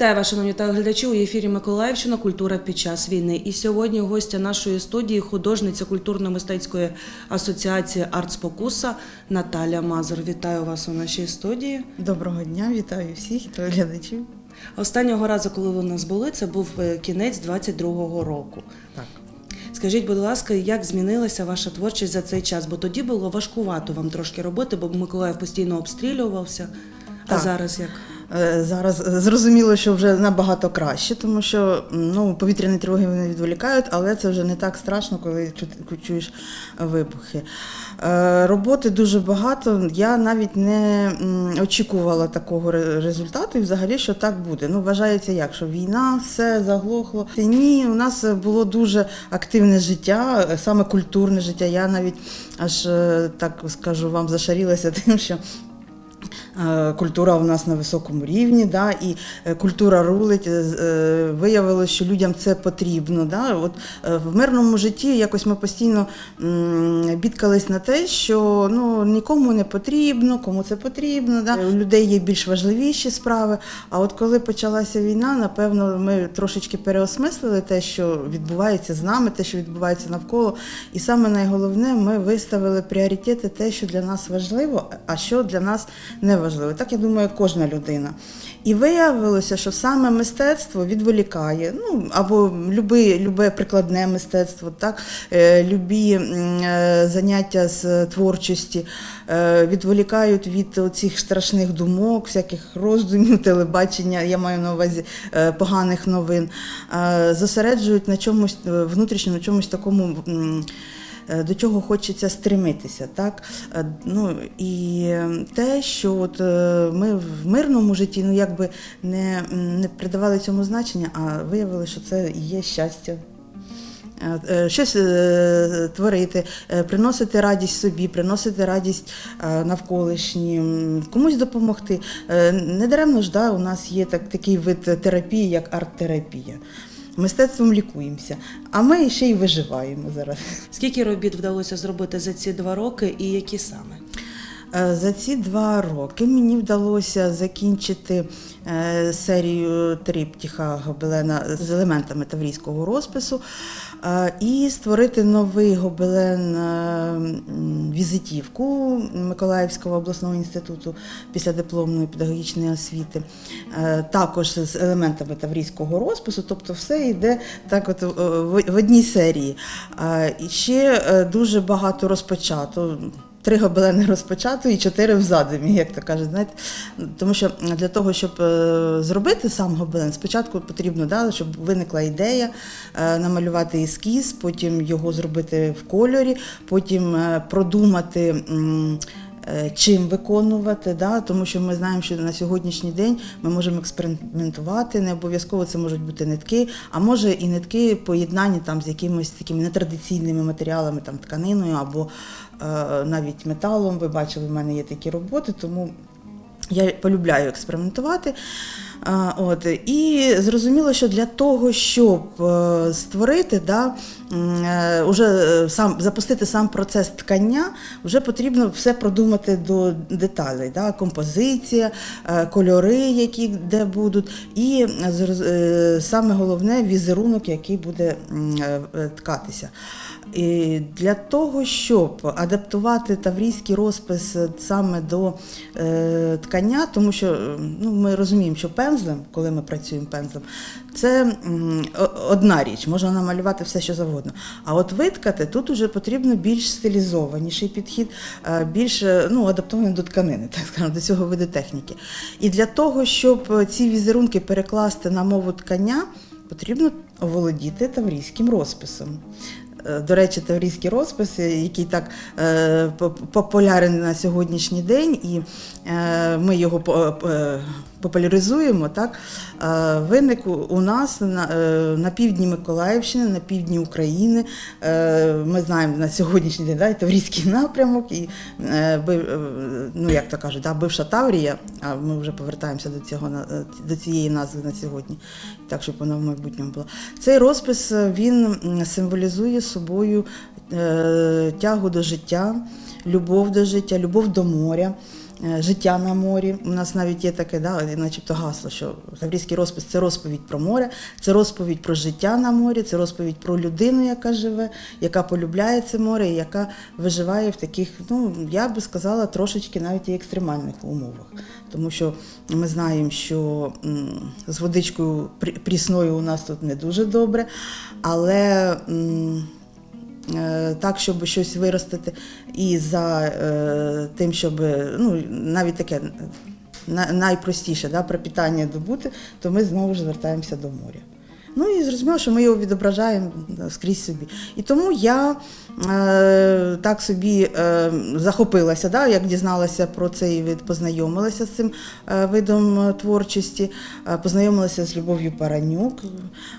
Вітаю вас, шановні телеглядачі. У ефірі Миколаївщина Культура під час війни. І сьогодні гостя нашої студії художниця культурно-мистецької асоціації Артспокуса Наталя Мазур. Вітаю вас у нашій студії. Доброго дня, вітаю всіх глядачів. Останнього разу, коли ви у нас були, це був е, кінець 22-го року. Так. Скажіть, будь ласка, як змінилася ваша творчість за цей час? Бо тоді було важкувато вам трошки робити, бо Миколаїв постійно обстрілювався. А зараз як? Е, Зараз зрозуміло, що вже набагато краще, тому що ну, повітряні тривоги вони відволікають, але це вже не так страшно, коли чуєш вибухи. Е, Роботи дуже багато. Я навіть не очікувала такого результату і взагалі, що так буде. Ну, вважається як, що війна, все заглохло. Ні, у нас було дуже активне життя, саме культурне життя. Я навіть аж е, так скажу вам зашарілася тим, що. Е, Культура у нас на високому рівні, да, і е, культура рулить. Е, Виявилося, що людям це потрібно. Да. От, в мирному житті якось ми постійно бідкались на те, що ну, нікому не потрібно, кому це потрібно. Да. У людей є більш важливіші справи. А от коли почалася війна, напевно, ми трошечки переосмислили те, що відбувається з нами, те, що відбувається навколо. І саме найголовне, ми виставили пріоритети, те, що для нас важливо, а що для нас не важливо. Так я думаю, кожна людина. І виявилося, що саме мистецтво відволікає, ну або любе, любе прикладне мистецтво, так, е, любі е, заняття з творчості е, відволікають від цих страшних думок, всяких роздумів, телебачення, я маю на увазі поганих новин, зосереджують на чомусь внутрішньому, чомусь такому. Е, До чого хочеться стремитися, так Е, ну і те, що от е, ми в мирному житті, ну якби не, не придавали цьому значення, а виявили, що це є щастя. Щось творити, приносити радість собі, приносити радість навколишнім, комусь допомогти. Недаремно ж да, у нас є так, такий вид терапії, як арт-терапія. Мистецтвом лікуємося, а ми ще й виживаємо зараз. Скільки робіт вдалося зробити за ці два роки і які саме? Е, За ці два роки мені вдалося закінчити е, серію триптіха гобелена з елементами таврійського розпису і створити новий гобелен е, візитівку Миколаївського обласного інституту після дипломної педагогічної освіти, е, також з елементами таврійського розпису, тобто все йде так, от е, в одній серії. І ще дуже багато розпочато. Три гобелени розпочато і чотири в задумі, як то кажуть. Знаєте? Тому що для того, щоб е, зробити сам гобелен, спочатку потрібно, да, щоб виникла ідея е, намалювати ескіз, потім його зробити в кольорі, потім е, продумати. Е, Чим виконувати, да? тому що ми знаємо, що на сьогоднішній день ми можемо експериментувати, не обов'язково це можуть бути нитки, а може і нитки поєднані там з якимись такими нетрадиційними матеріалами, там тканиною або е, навіть металом. Ви бачили, в мене є такі роботи, тому я полюбляю експериментувати. От, і зрозуміло, що для того, щоб е, створити, да, е, уже е, сам, запустити сам процес ткання, вже потрібно все продумати до деталей. Да, композиція, кольори, які де будуть, і саме головне візерунок, який буде ткатися. І для того, щоб адаптувати таврійський розпис саме до ткання, тому що ну, ми розуміємо, що пензлем, коли ми працюємо пензлем, це одна річ, можна намалювати все, що завгодно. А от виткати тут уже потрібно більш стилізованіший підхід, е, більш е, ну, адаптований до тканини, так скажемо, до цього виду техніки. І для того, щоб ці візерунки перекласти на мову ткання, потрібно оволодіти таврійським розписом. Е, До речі, таврійський розпис, е, який так е, по- на сьогоднішній день, і е, ми його е, популяризуємо, так, е, виник у- нас на, е, на півдні Миколаївщини, на півдні України. Е, Ми знаємо на сьогоднішній день да, Таврійський напрямок, і ну, як то кажуть, да, бивша Таврія, а ми вже повертаємося до, цього, до цієї назви на сьогодні, так щоб вона в майбутньому була. Цей розпис він символізує собою тягу до життя, любов до життя, любов до моря. Е, життя на морі. У нас навіть є таке, да, начебто гасло, що Таврійський розпис це розповідь про море, це розповідь про життя на морі, це розповідь про людину, яка живе, яка полюбляє це море, і яка виживає в таких, ну я би сказала, трошечки навіть і екстремальних умовах. Тому що ми знаємо, що з водичкою прісною у нас тут не дуже добре, але. Е, так, щоб щось виростити, і за е, тим, щоб ну, навіть таке на- найпростіше да, пропитання добути, то ми знову ж звертаємося до моря. Ну і зрозуміло, що ми його відображаємо скрізь собі. І тому я е, так собі е, захопилася, да, як дізналася про цей вид, познайомилася з цим е, видом е, творчості, е, познайомилася з Любов'ю Паранюк.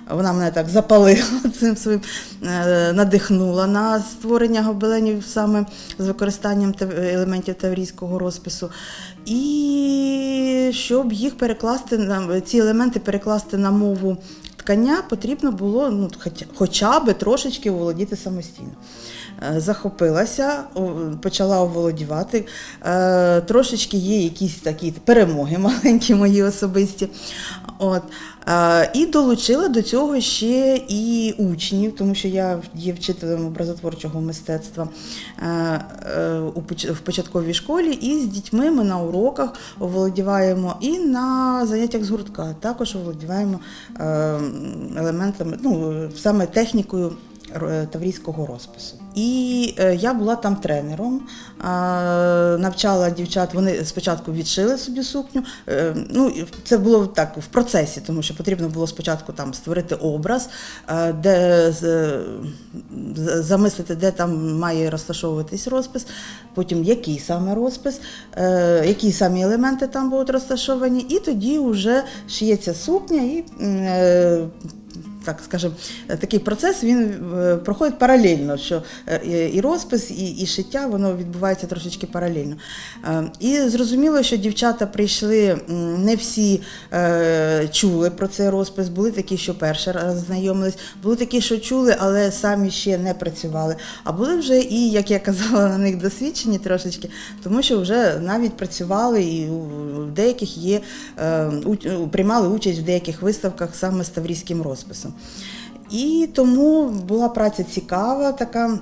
Вона мене так запалила цим своїм, е, надихнула на створення гобеленів саме з використанням елементів таврійського розпису. І щоб їх перекласти на ці елементи перекласти на мову ткання, потрібно було ну, хоча, би трошечки володіти самостійно. Е, Захопилася, почала оволодівати. Е, Трошечки є якісь такі перемоги маленькі мої особисті. От. Е, І долучила до цього ще і учнів, тому що я є вчителем образотворчого мистецтва е, е, в початковій школі, і з дітьми ми на уроках оволодіваємо і на заняттях з гуртка. Також оволодіваємо елементами, ну саме технікою таврійського розпису. І е, я була там тренером, е, навчала дівчат. Вони спочатку відшили собі сукню. Е, ну, це було так в процесі, тому що потрібно було спочатку там створити образ, е, де замислити, де там має розташовуватись розпис, потім який саме розпис, е, які самі елементи там будуть розташовані, і тоді вже шиється сукня і. Так скажем, е, такий процес він е, проходить паралельно, що е, і розпис, і, і шиття воно відбувається трошечки паралельно. І зрозуміло, що дівчата прийшли, не всі чули про цей розпис, були такі, що перший раз знайомились, були такі, що чули, але самі ще не працювали. А були вже і, як я казала, на них досвідчені трошечки, тому що вже навіть працювали і в деяких є приймали участь в деяких виставках саме з таврійським розписом. І тому була праця цікава, така.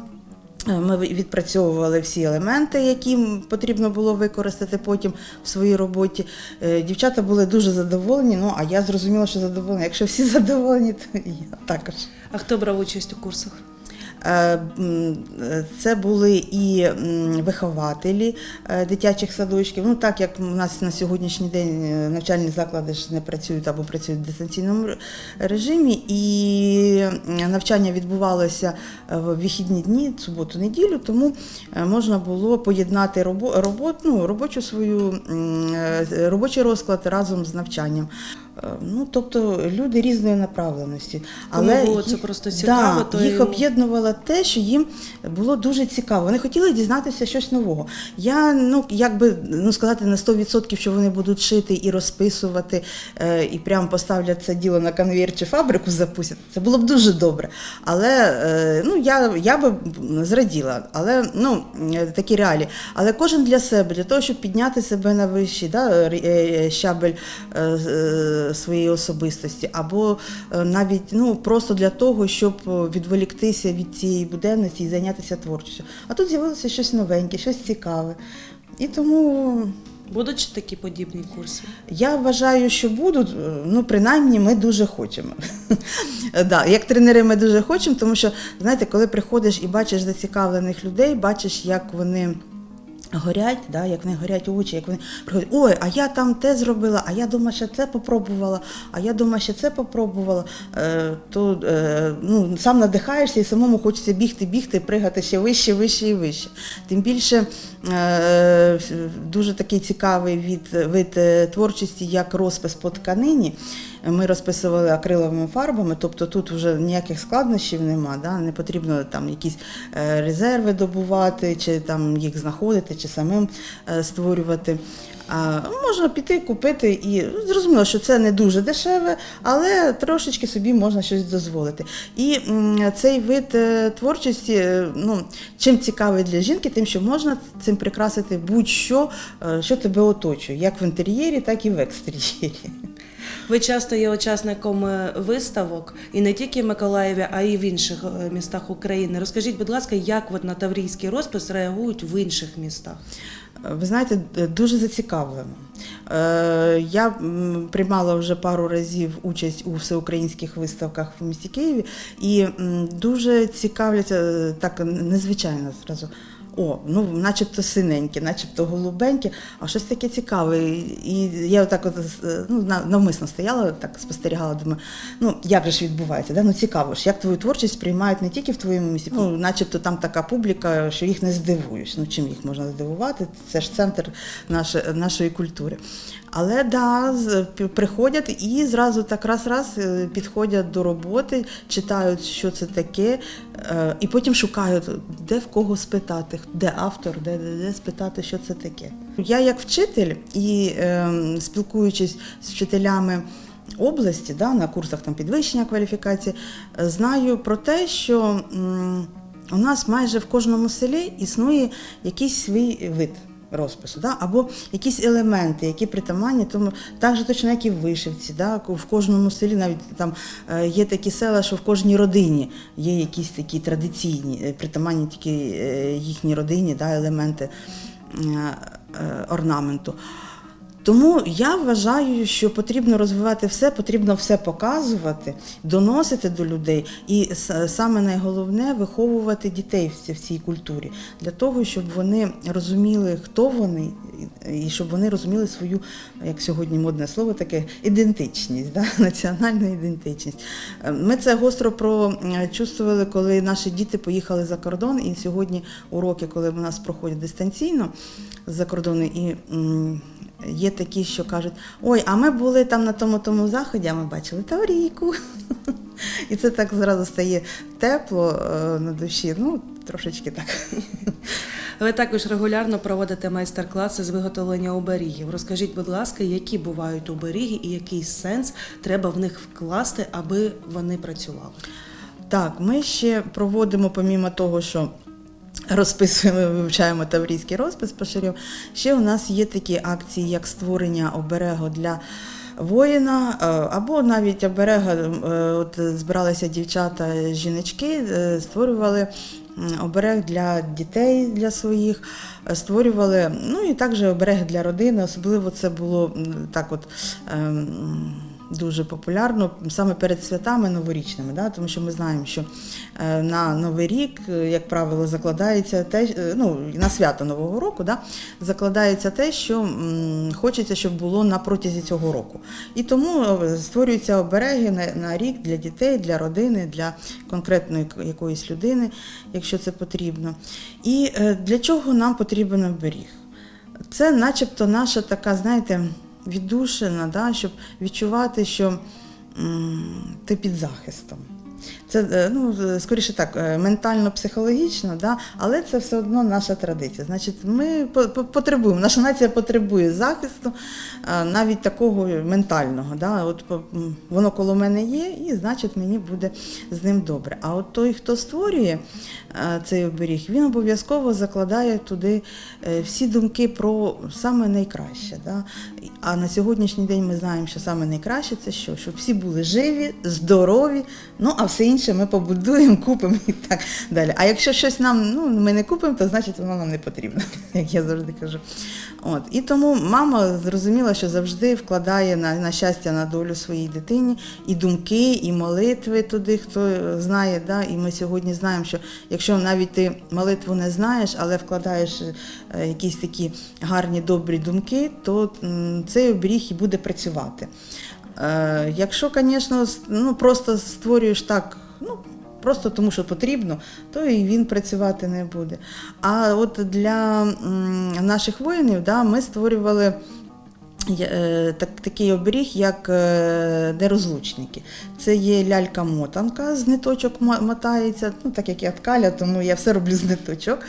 Е, Ми відпрацьовували всі елементи, які потрібно було використати потім в своїй роботі. Е, Дівчата були дуже задоволені. Ну а я зрозуміла, що задоволена. Якщо всі задоволені, то і я також. А хто брав участь у курсах? Е, Це були і вихователі е, дитячих садочків. Ну так як у нас на сьогоднішній день е, навчальні заклади ж не працюють або працюють в дистанційному режимі, і навчання відбувалося в вихідні дні, суботу, неділю, тому можна було поєднати робо- робот, ну, робочу свою робочий розклад разом з навчанням. Е, Ну, тобто люди різної направленості. Кому було це просто цікаво, да, то їх і- об'єднувало те, що їм було дуже цікаво. Вони хотіли дізнатися щось нового. Я ну як би ну сказати на 100%, що вони будуть шити і розписувати, е, і прямо поставлять це діло на конвейер чи фабрику запустять. Це було б дуже добре. Але е, ну я, я би зраділа. Але ну такі реалії. Але кожен для себе, для того, щоб підняти себе на вищий да, щабель своєї особистості, або е, навіть ну просто для того, щоб е, відволіктися від цієї буденності і зайнятися творчістю. А тут з'явилося щось новеньке, щось цікаве. І тому Будуть ще такі подібні курси? я вважаю, що будуть, е, ну принаймні ми дуже хочемо. да, як тренери ми дуже хочемо, тому що, знаєте, коли приходиш і бачиш зацікавлених людей, бачиш, як вони. Горять, да, як вони горять очі, як вони приходять, ой, а я там те зробила, а я дома ще це попробувала, а я дома ще це попробувала, е, то е, ну, сам надихаєшся і самому хочеться бігти, бігти, пригати ще вище, вище і вище. Тим більше дуже такий цікавий від, вид е, творчості, як розпис по тканині. Ми розписували акриловими фарбами, тобто тут вже ніяких складнощів нема, да? не потрібно там якісь е, резерви добувати, чи там їх знаходити, чи самим е, створювати. Можна піти купити і ну, зрозуміло, що це не дуже дешеве, але трошечки собі можна щось дозволити. І цей вид е, творчості, е, ну, чим цікавий для жінки, тим, що можна цим прикрасити будь-що, е, що тебе оточує, як в інтер'єрі, так і в екстер'єрі. Ви часто є учасником виставок і не тільки в Миколаєві, а й в інших містах України. Розкажіть, будь ласка, як от на таврійський розпис реагують в інших містах? Ви знаєте, дуже зацікавлено. Е, Я приймала вже пару разів участь у всеукраїнських виставках в місті Києві і дуже цікавляться е, так незвичайно зразу. О, ну начебто синеньке, начебто голубеньке, а щось таке цікаве. І я отак от ну, навмисно стояла, так спостерігала, думаю, ну як же ж відбувається? Да? Ну цікаво ж, як твою творчість сприймають не тільки в твоєму місті, ну начебто там така публіка, що їх не здивуєш. Ну чим їх можна здивувати? Це ж центр наше, нашої культури. Але да, приходять і зразу так раз-раз е, підходять до роботи, читають, що це таке, і потім шукаю, де в кого спитати, де автор, де, де, де спитати, що це таке. Я як вчитель і е, спілкуючись з вчителями області, да, на курсах там підвищення кваліфікації, е, знаю про те, що м, у нас майже в кожному селі існує якийсь свій вид розпису, да? або якісь елементи, які притаманні, тому так же точно, як і в вишивці. Да? В кожному селі навіть там е, є такі села, що в кожній родині є якісь такі традиційні, е, притаманні тільки е, їхній родині да? елементи орнаменту. Тому я вважаю, що потрібно розвивати все, потрібно все показувати, доносити до людей, і саме найголовне виховувати дітей в цій культурі для того, щоб вони розуміли, хто вони, і- щоб вони розуміли свою, як сьогодні модне слово, таке ідентичність, да? національну ідентичність. Е, Ми це гостро прочувствували, коли наші діти поїхали за кордон, і сьогодні уроки, коли в нас проходять дистанційно за кордону, і є такі, що кажуть: ой, а ми були там на тому тому заході, а ми бачили Таврійку. І це так зразу стає тепло е, на душі. Ну, трошечки так. Ви також регулярно проводите майстер-класи з виготовлення оберігів. Розкажіть, будь ласка, які бувають оберіги і який сенс треба в них вкласти, аби вони працювали? Так, ми ще проводимо, помімо того, що розписуємо, вивчаємо таврійський розпис поширів, ще у нас є такі акції, як створення оберегу для воїна, е, або навіть оберега, е, от збиралися дівчата, жіночки, е, створювали оберег для дітей, для своїх, створювали, ну і також оберег для родини, особливо це було так от. Дуже популярно саме перед святами новорічними, да? тому що ми знаємо, що е, на Новий рік, е, як правило, закладається те, е, ну, на свято Нового року, да? закладається те, що хочеться, щоб було на протязі цього року. І тому створюються обереги на, на рік для дітей, для родини, для конкретної якоїсь людини, якщо це потрібно. І для чого нам потрібен оберіг? Це начебто наша така, знаєте, віддушина, да, щоб відчувати, що м, ти під захистом. Це е, ну, скоріше так, е, ментально-психологічно, да, але це все одно наша традиція. Значить, ми по- по- потребуємо, наша нація потребує захисту, е, навіть такого ментального. Да, от воно коло мене є, і значить мені буде з ним добре. А от той, хто створює цей оберіг, він обов'язково закладає туди всі думки про саме найкраще. Да? А на сьогоднішній день ми знаємо, що саме найкраще це що? Щоб всі були живі, здорові, ну а все інше ми побудуємо, купимо і так далі. А якщо щось нам ну, ми не купимо, то значить воно нам не потрібно, як я завжди кажу. От. І тому мама зрозуміла, що завжди вкладає на, на щастя, на долю своїй дитині і думки, і молитви туди, хто знає. Да? І ми сьогодні знаємо, що якщо навіть ти молитву не знаєш, але вкладаєш е, якісь такі гарні добрі думки, то цей оберіг і буде працювати. Е, Якщо, звісно, ну, просто створюєш так, ну, просто тому, що потрібно, то і він працювати не буде. А от для наших воїнів да, ми створювали такий оберіг, як е, нерозлучники. Це є лялька-мотанка, з ниточок мотається, ну, так як я ткаля, тому я все роблю з ниточок.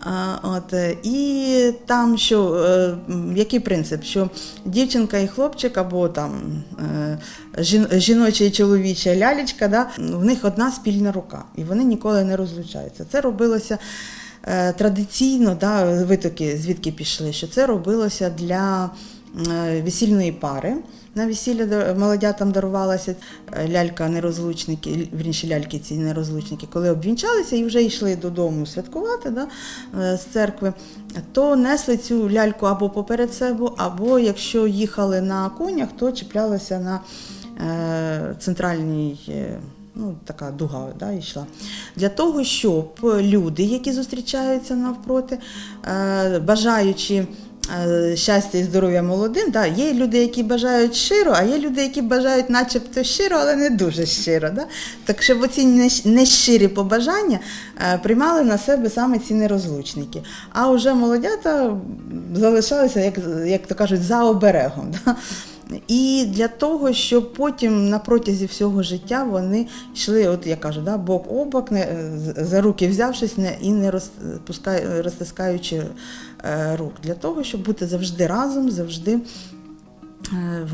А, от, е, і там що, е, який принцип? Що дівчинка і хлопчик, або там е, жіноча і чоловіча лялечка, да, в них одна спільна рука, і вони ніколи не розлучаються. Це робилося е, традиційно, да, витоки звідки пішли, що це робилося для е, весільної пари. На весілля молодятам дарувалася е, лялька нерозлучники, вірніше ляльки ці нерозлучники, коли обвінчалися і вже йшли додому святкувати да, е, з церкви, то несли цю ляльку або поперед себе, або якщо їхали на конях, то чіплялися на е, центральній. е, Ну, така дуга да, йшла. Для того, щоб люди, які зустрічаються навпроти, е, бажаючи е, щастя і здоров'я молодим, да, є люди, які бажають щиро, а є люди, які бажають начебто щиро, але не дуже щиро. Да? Так щоб оці нещ- нещирі побажання е, приймали на себе саме ці нерозлучники. А вже молодята залишалися, як, як то кажуть, за оберегом. Да? І для того, щоб потім на протязі всього життя вони йшли, от я кажу, да, бок о бок, не, за руки взявшись не, і не розпускай, розтискаючи е, рук, для того, щоб бути завжди разом, завжди е,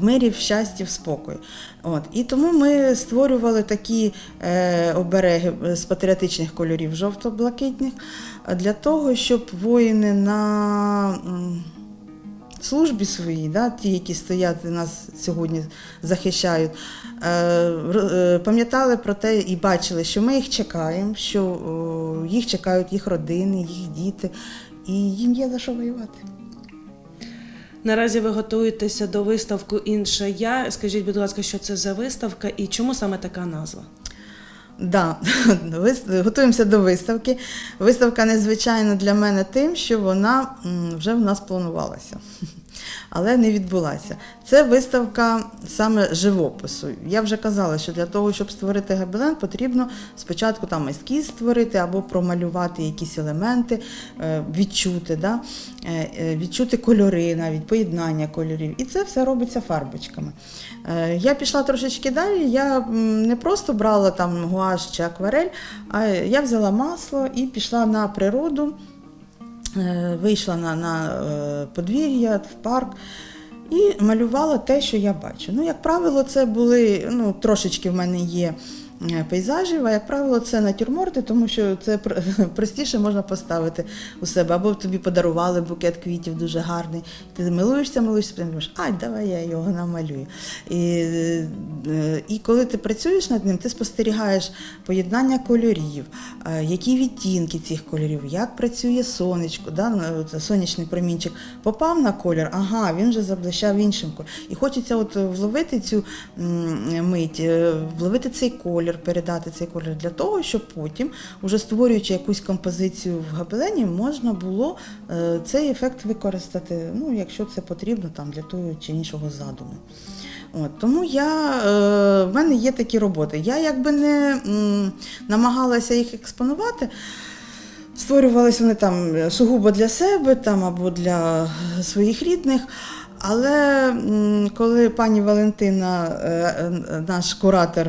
в мирі, в щасті, в спокої. От. І тому ми створювали такі е, обереги з патріотичних кольорів жовто-блакитних, е, для того, щоб воїни на. Службі своїй, да, ті, які стоять нас сьогодні захищають, е, е, пам'ятали про те і бачили, що ми їх чекаємо, що їх чекають їх родини, їх діти, і їм є за що воювати. Наразі ви готуєтеся до виставку Інше я. Скажіть, будь ласка, що це за виставка і чому саме така назва? Да, готуємося до виставки. Виставка незвичайна для мене тим, що вона вже в нас планувалася, але не відбулася. Це виставка саме живопису. Я вже казала, що для того, щоб створити гобелен, потрібно спочатку там ескіз створити або промалювати якісь елементи, е, відчути, да? е, е, відчути кольори, навіть поєднання кольорів. І це все робиться фарбочками. Я пішла трошечки далі. Я не просто брала там гуаш чи акварель, а я взяла масло і пішла на природу, вийшла на, на е, подвір'я, в парк. І малювала те, що я бачу. Ну, як правило, це були ну, трошечки в мене є е, пейзажів, а як правило, це натюрморти, тому що це простіше можна поставити у себе. Або тобі подарували букет квітів дуже гарний. Ти милуєшся, милуєшся, потім думаєш, ай, давай я його намалюю. І, е, і коли ти працюєш над ним, ти спостерігаєш поєднання кольорів, е, які відтінки цих кольорів, як працює сонечко, да, сонячний промінчик попав на колір, ага, він вже заблищав іншим кольором. І хочеться от вловити цю мить, е, вловити цей колір, передати цей колір для того, щоб потім, уже створюючи якусь композицію в гобелені, можна було е, цей ефект використати, ну, якщо це потрібно там, для того чи іншого задуму. От, тому я, е, в мене є такі роботи. Я якби не м, намагалася їх експонувати. Створювалися вони там сугубо для себе там, або для своїх рідних. Але коли пані Валентина, е, е, наш куратор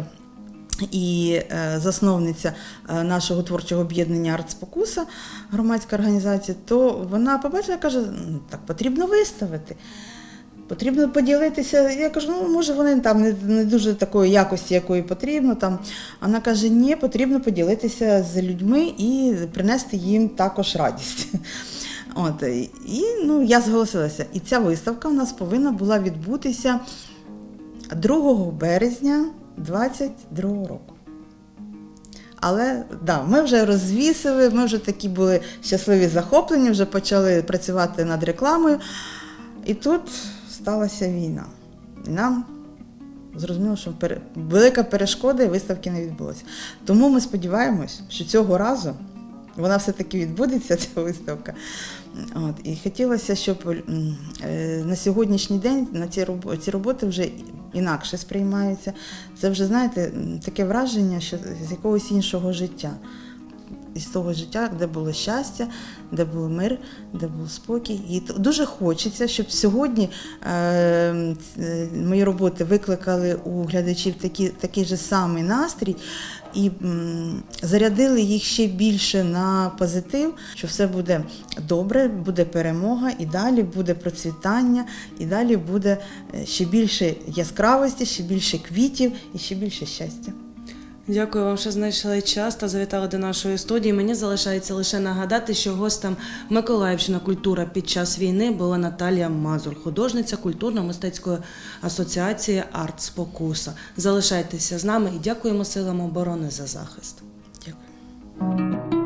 і е, засновниця е, нашого творчого об'єднання Артспокуса, громадська організація, то вона побачила каже, «М, так потрібно виставити. Потрібно поділитися. Я кажу, ну може вони там не, не дуже такої якості, якої потрібно. Там. Вона каже, ні, потрібно поділитися з людьми і принести їм також радість. От, і ну, я зголосилася. І ця виставка у нас повинна була відбутися 2 березня 2022 року. Але да, ми вже розвісили, ми вже такі були щасливі захоплені, вже почали працювати над рекламою. І тут сталася війна. І нам зрозуміло, що велика перешкода і виставки не відбулося. Тому ми сподіваємось, що цього разу вона все-таки відбудеться, ця виставка. От, і хотілося, щоб е, на сьогоднішній день на ці роботи вже інакше сприймаються. Це вже, знаєте, таке враження, що з якогось іншого життя. із того життя, де було щастя, де був мир, де був спокій. І дуже хочеться, щоб сьогодні е, е, мої роботи викликали у глядачів такі, такий же самий настрій і зарядили їх ще більше на позитив, що все буде добре, буде перемога, і далі буде процвітання, і далі буде е, ще більше яскравості, ще більше квітів і ще більше щастя. Дякую вам, що знайшли час та завітали до нашої студії. Мені залишається лише нагадати, що гостем Миколаївщина культура під час війни була Наталія Мазур, художниця культурно-мистецької асоціації Арт Спокуса. Залишайтеся з нами і дякуємо силам оборони за захист. Дякую.